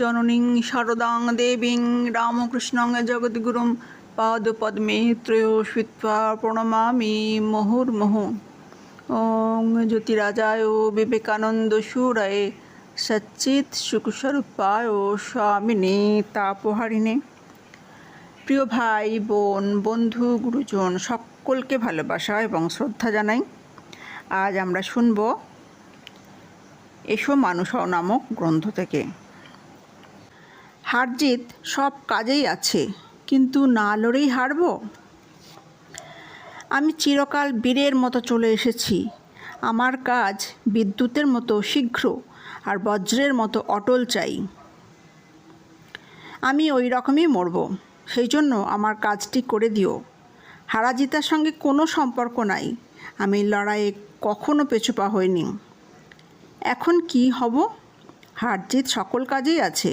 জননীং শারদাং দেবীং রামকৃষ্ণং জগদ্গুরুম পাদপদ্মে ত্রয়োস্বিত্বা প্রণমামি মুহুর্মুহু ওং জ্যোতিরাজায় বিবেকানন্দ সুরায় সচ্চিত সুখস্বরূপায় স্বামিনে তাপহারিণে প্রিয় ভাই, বোন, বন্ধু, গুরুজন, সকলকে ভালোবাসা এবং শ্রদ্ধা জানাই। আজ আমরা শুনব এসো মানুষ নামক গ্রন্থ থেকে। হারজিত সব কাজেই আছে, কিন্তু না লড়েই হারব? আমি চিরকাল বীরের মতো চলে এসেছি। আমার কাজ বিদ্যুতের মতো শীঘ্র আর বজ্রের মতো অটল চাই। আমি ওই রকমই মরব, সেই জন্য আমার কাজটি করে দিও। হারা জিতার সঙ্গে কোনো সম্পর্ক নাই, আমি লড়াইয়ে কখনো পেছুপা হইনি। এখন কি হব? হার জিত সকল কাজেই আছে।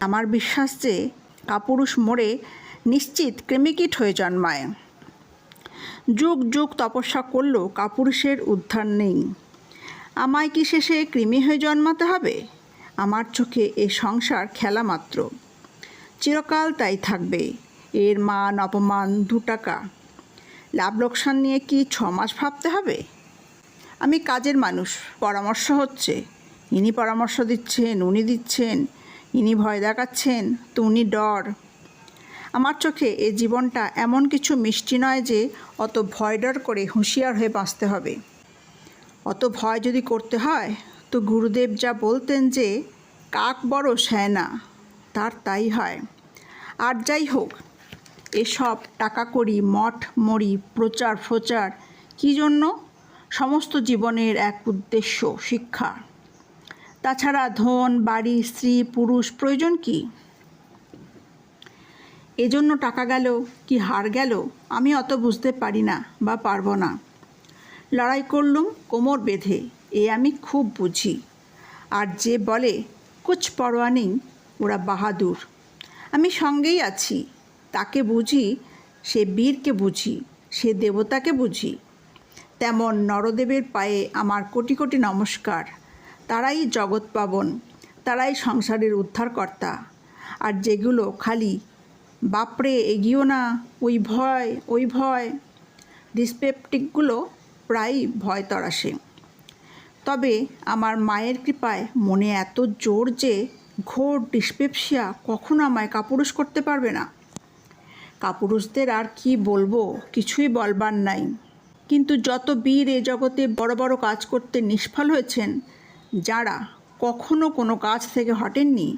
আমার বিশ্বাস যে কাপুরুষ মরে নিশ্চিত ক্রেমিকিট হয়ে জন্মায়। যুগ যুগ তপস্যা করলেও কাপুরুষের উদ্ধার নেই। আমায় কি শেষে কৃমি হয়ে জন্মাতে হবে? আমার চোখে এ সংসার খেলা মাত্র। চিরকাল তাই থাকবে। এর মান, অপমান দু টাকা। লাভ লোকসান নিয়ে কি ছ মাস ভাবতে হবে? আমি কাজের মানুষ, পরামর্শ হচ্ছে। ইনি পরামর্শ দিচ্ছেন, উনি দিচ্ছেন। ইনি ভয় দেখাচ্ছেন, তো উনি ডর। আমার চোখে এ জীবনটা এমন কিছু মিষ্টি নয় যে অত ভয় ডর করে হুঁশিয়ার হয়ে বাঁচতে হবে। অত ভয় যদি করতে হয়, তো গুরুদেব যা বলতেন যে, কাক বড় না তার তাই হয়। আর যাই হোক, এসব টাকা করি মঠ, মরি প্রচার প্রচার কী জন্য? সমস্ত জীবনের এক উদ্দেশ্য, শিক্ষা। তাছাড়া ধন, বাড়ি, স্ত্রী, পুরুষ প্রয়োজন কি? এজন্য টাকা গেল কি হার গেল আমি অত বুঝতে পারি না বা পারব না। লড়াই করলুম কোমর বেঁধে, এ আমি খুব বুঝি। আর যে বলে, কুছ পরোয়া নেই, ওরা বাহাদুর। আমি সঙ্গেই আছি, তাকে বুঝি, সে বীরকে বুঝি, সে দেবতাকে বুঝি। তেমন নরদেবের পায়ে আমার কোটি কোটি নমস্কার। তারাই জগৎ পাবন, তারাই সংসারের উদ্ধারকর্তা। আর যেগুলো খালি, বাপরে এগিয়েও না, ওই ভয় ওই ভয়। ডিসপেপটিকগুলো প্রায়ই ভয় তরাসে তবে আমার মায়ের কৃপায় মনে এত জোর যে ঘোর ডিসপেপসিয়া কখনো আমায় কাপুরুষ করতে পারবে না। কাপুরুষদের আর কি বলব, কিছুই বলবার নাই। কিন্তু যত বীর এ জগতে বড় বড় কাজ করতে নিষ্ফল হয়েছেন যারা কখনো কোনো কাজ থেকে হটেননি,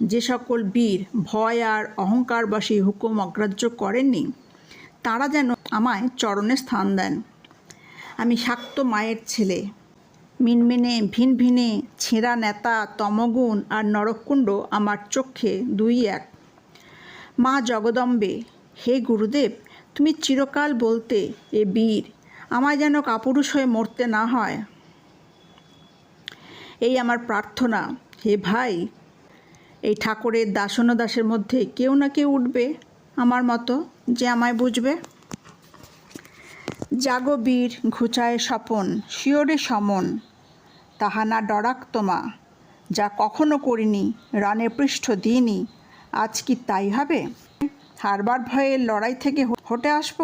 যে সকল বীর, ভয় আর অহংকারবাসী হুকুম অগ্রাহ্য করেননি, তারা যেন আমায় চরণে স্থান দেন। আমি শাক্ত মায়ের ছেলে। মিনমিনে ভিন ভিনে ছেঁড়া নেতা, তমগুণ আর নরকুণ্ড আমার চক্ষে দুই এক। মা জগদম্বে, হে গুরুদেব, তুমি চিরকাল বলতে এ বীর, আমায় যেন কাপুরুষ হয়ে মরতে না হয়। এই আমার প্রার্থনা, হে ভাই, এই ঠাকুরের দাসন দাসের মধ্যে কেউ না কেউ উঠবে আমার মতো যে আমায় বুঝবে? জাগো বীর ঘুচায় স্বপন, শিওরে সমন, তাহা না ডরাক তোমা যা কখনো করিনি, রানে পৃষ্ঠ দিইনি, আজ কি তাই হবে? হারবার ভয়ে লড়াই থেকে হটে আসব?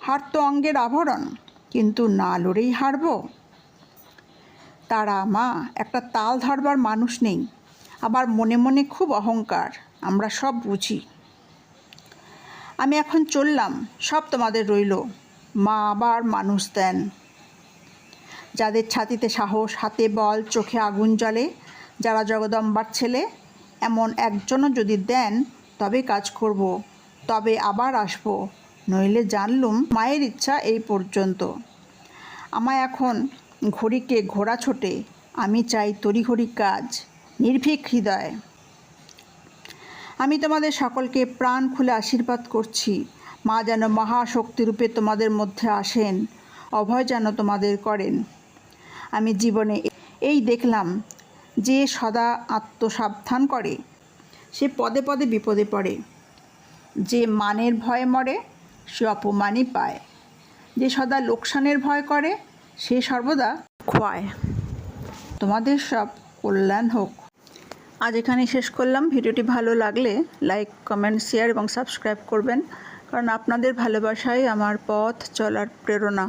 হার তো অঙ্গের আভরণ কিন্তু না লড়েই হারবো? তারা, মা, একটা তাল ধরবার মানুষ নেই। আবার মনে মনে খুব অহংকার, আমরা সব বুঝি। আমি এখন চললাম, সব তোমাদের রইল। মা আবার মানুষ দেন। যাদের ছাতিতে সাহস, হাতে বল, চোখে আগুন জ্বলে, যারা জগদম্বার ছেলে, এমন একজনও যদি দেন, তবে কাজ করব, তবে আবার আসব। নইলে জানলুম, মায়ের ইচ্ছা এই পর্যন্ত। আমায় এখন ঘড়িকে ঘোড়া ছোটে, আমি চাই তড়িঘড়ি কাজ, নির্ভীক হৃদয়। আমি তোমাদের সকলকে প্রাণ খুলে আশীর্বাদ করছি। মা যেন মহাশক্তিরূপে তোমাদের মধ্যে আসেন, অভয় যেন তোমাদের করেন। আমি জীবনে এই দেখলাম যে সদা আত্মসাবধান করে, সে পদে পদে বিপদে পড়ে। যে মানের ভয়ে মরে, সে অপমানই পায়। যে সদা লোকসানের ভয় করে সে সর্বদা খোয়ায়। তোমাদের সব কল্যাণ হোক। আজ এখানেই শেষ করলাম। ভিডিওটি ভালো লাগলে লাইক, কমেন্ট, শেয়ার এবং সাবস্ক্রাইব করবেন। কারণ আপনাদের ভালোবাসাই আমার পথ চলার প্রেরণা।